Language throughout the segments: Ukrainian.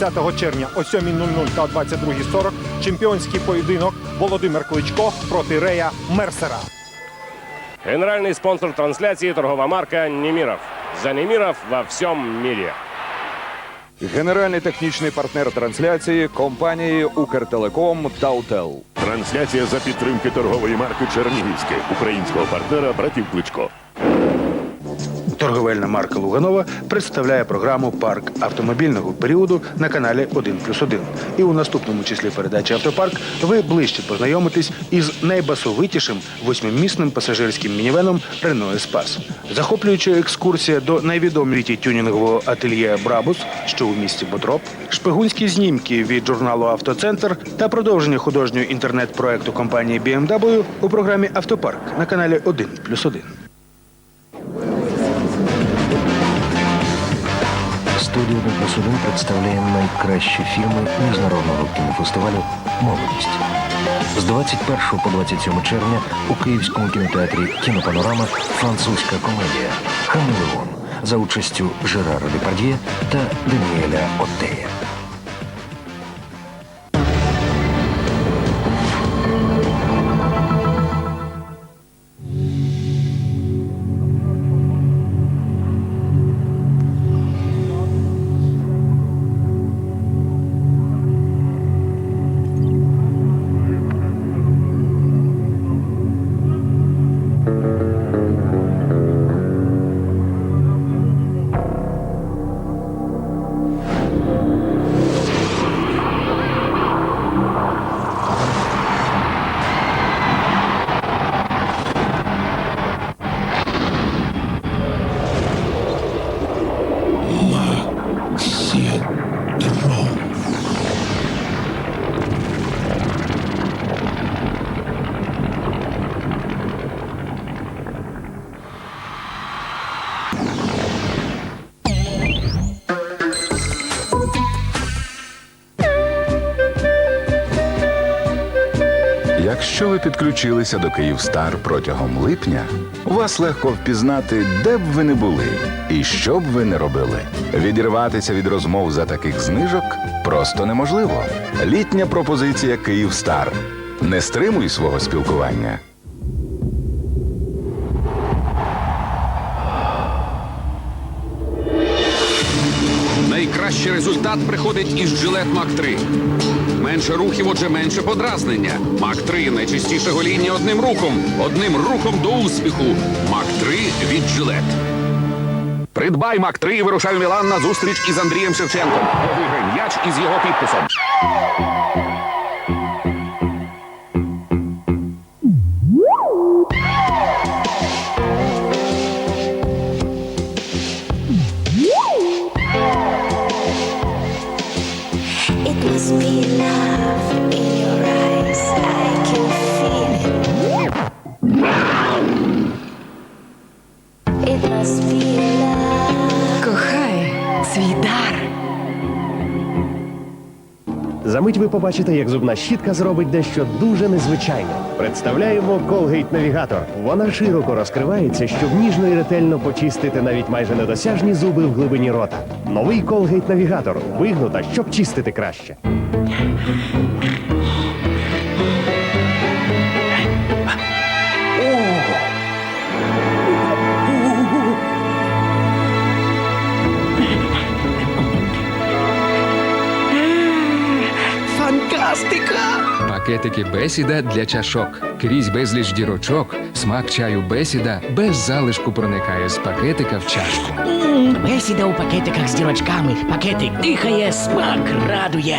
20 червня о 7.00 та о 22.40 чемпіонський поєдинок Володимир Кличко проти Рея Мерсера. Генеральный спонсор трансляции – торговая марка «Немиров». За Немиров во всем мире. Генеральний технічний партнер трансляції компанії Укртелеком Таутел. Трансляція за підтримки торгової марки Чернігівське, українського партнера братів Кличко. Торговельна марка Луганова представляє програму Парк автомобільного періоду на каналі 1 плюс 1. І у наступному числі передачі Автопарк ви ближче познайомитесь із найбасовитішим восьмимісним пасажирським мінівеном Renault Espace. Захоплююча екскурсія до найвідомішого тюнінгового ательє Брабус, що у місті Ботроп, шпигунські знімки від журналу Автоцентр та продовження художнього інтернет-проекту компанії BMW у програмі Автопарк на каналі 1 плюс 1. Студія «1 плюс 1» представляє найкращі фільми міжнародного кінофестивалю Молодість. З 21 по 27 червня у Київському кінотеатрі Кінопанорама французька комедія Хамелеон за участю Жерара Депардьє та Даніеля Оттея. Якщо ви підключилися до Київстар протягом липня, вас легко впізнати, де б ви не були і що б ви не робили. Відірватися від розмов за таких знижок просто неможливо. Літня пропозиція Київстар. Не стримуй свого спілкування. Результат приходить із жилет МАК-3. Менше рухів, отже, менше подразнення. МАК-3 – найчистіше гоління одним рухом. Одним рухом до успіху. МАК-3 від жилет. Придбай МАК-3 і вирушай в Мілан на зустріч із Андрієм Шевченком. Виграй м'яч із його підписом. Замить ви побачите, як зубна щітка зробить дещо дуже незвичайне. Представляємо Colgate Navigator. Вона широко розкривається, щоб ніжно і ретельно почистити навіть майже недосяжні зуби в глибині рота. Новий Colgate Navigator вигнута, щоб чистити краще. Пакетики Бесіда для чашок. Крізь безліч дірочок. Смак чаю Бесіда без залишку проникає з пакетика в чашку. Бесіда у пакетиках з дірочками. Пакетик дихає, смак радує.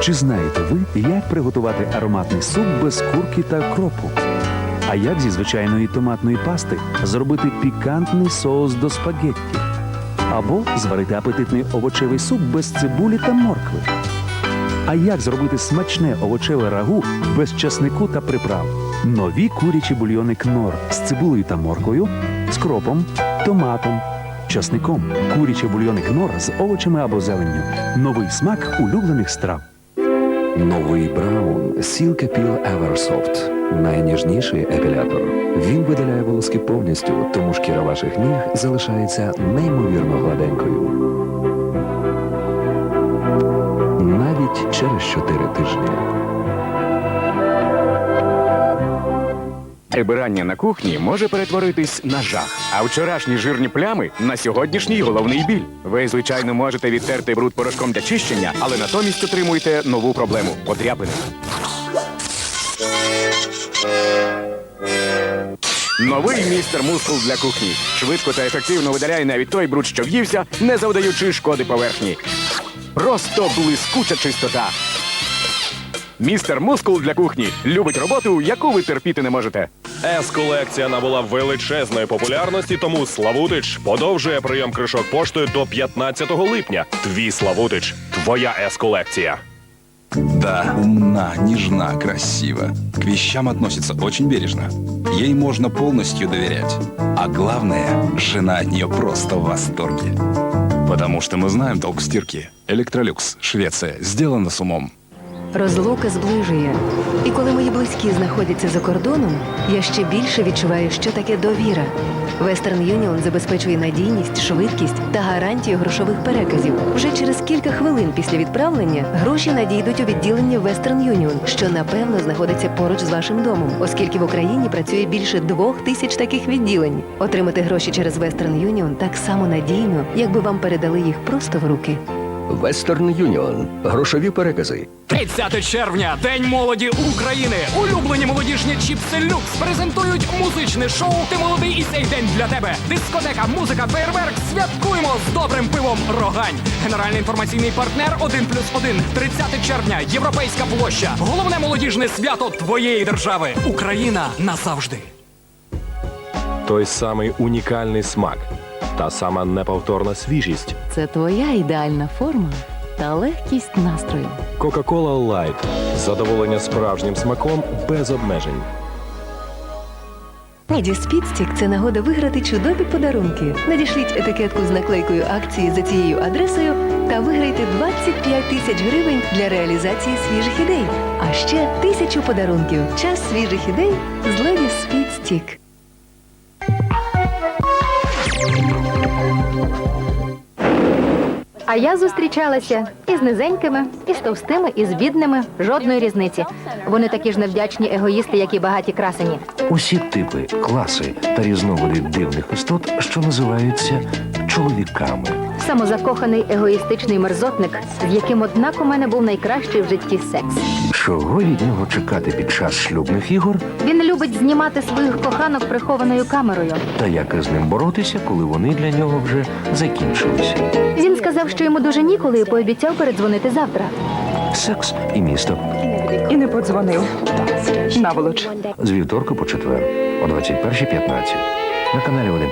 Чи знаєте ви, як приготувати ароматний суп без курки та кропу? А як зі звичайної томатної пасти зробити пікантний соус до спагетті? Або зварити апетитний овочевий суп без цибулі та моркви? А як зробити смачне овочеве рагу без часнику та приправ? Нові курячі бульйони кнор з цибулею та морквою, з кропом, томатом, часником. Курячі бульйони кнор з овочами або зеленню. Новий смак улюблених страв. Новий Браун Сілка Піл Еверсофт. Найніжніший епілятор. Він видаляє волоски повністю, тому шкіра ваших ніг залишається неймовірно гладенькою. Навіть через 4 тижні. Прибирання на кухні може перетворитись на жах, а вчорашні жирні плями на сьогоднішній головний біль. Ви, звичайно, можете відтерти бруд порошком для чищення, але натомість отримуєте нову проблему подряпини. Новий містер мускул для кухні. Швидко та ефективно видаляє навіть той бруд, що в'ївся, не завдаючи шкоди поверхні. Просто блискуча чистота. Містер Мускул для кухні любить роботу, яку ви терпіти не можете. С-колекція набула величезної популярності, тому Славутич подовжує прийом кришок поштою до 15 липня. Твій Славутич, твоя С-колекція. Да, умна, нежна, красива. К вещам относится очень бережно. Ей можно полностью доверять. А главное, жена от нее просто в восторге. Потому что мы знаем толк в стирке. Электролюкс, Швеция. Сделано с умом. Розлука зближує. І коли мої близькі знаходяться за кордоном, я ще більше відчуваю, що таке довіра. Western Union забезпечує надійність, швидкість та гарантію грошових переказів. Вже через кілька хвилин після відправлення гроші надійдуть у відділення Western Union, що напевно знаходиться поруч з вашим домом, оскільки в Україні працює більше двох тисяч таких відділень. Отримати гроші через Western Union так само надійно, якби вам передали їх просто в руки. Western Union. Грошові перекази. 30 червня, День молоді України. Улюблені молодіжні чіпси люкс презентують музичне шоу Ти молодий і цей день для тебе. Дискотека, музика, фейерверк. Святкуємо з добрим пивом Рогань. Генеральний інформаційний партнер 1 плюс 1. 30 червня. Європейська площа. Головне молодіжне свято твоєї держави. Україна назавжди. Той самий унікальний смак, та сама неповторна свіжість. Це твоя ідеальна форма та легкість настрою. Coca-Cola Light. Задоволення справжнім смаком без обмежень. Меді Спідстік це нагода виграти чудові подарунки. Надішліть етикетку з наклейкою акції за цією адресою та виграйте 25 тисяч гривень для реалізації свіжих ідей. А ще тисячу подарунків. Час свіжих ідей з Леді Спідстік. А я зустрічалася із низенькими, і з товстими, і з бідними. Жодної різниці. Вони такі ж невдячні егоїсти, як і багаті красені. Усі типи, класи та різновиди дивних істот, що називаються чоловіками. Самозакоханий егоїстичний мерзотник, з яким однак у мене був найкращий в житті секс. Чого від нього чекати під час шлюбних ігор, Він любить знімати своїх коханок прихованою камерою. та як із ним боротися, коли вони для нього вже закінчилися. Він сказав, що йому дуже ніколи і пообіцяв передзвонити завтра. Секс і місто І не подзвонив. Наволоч. з вівторка по четвер о 21.15 на каналі 1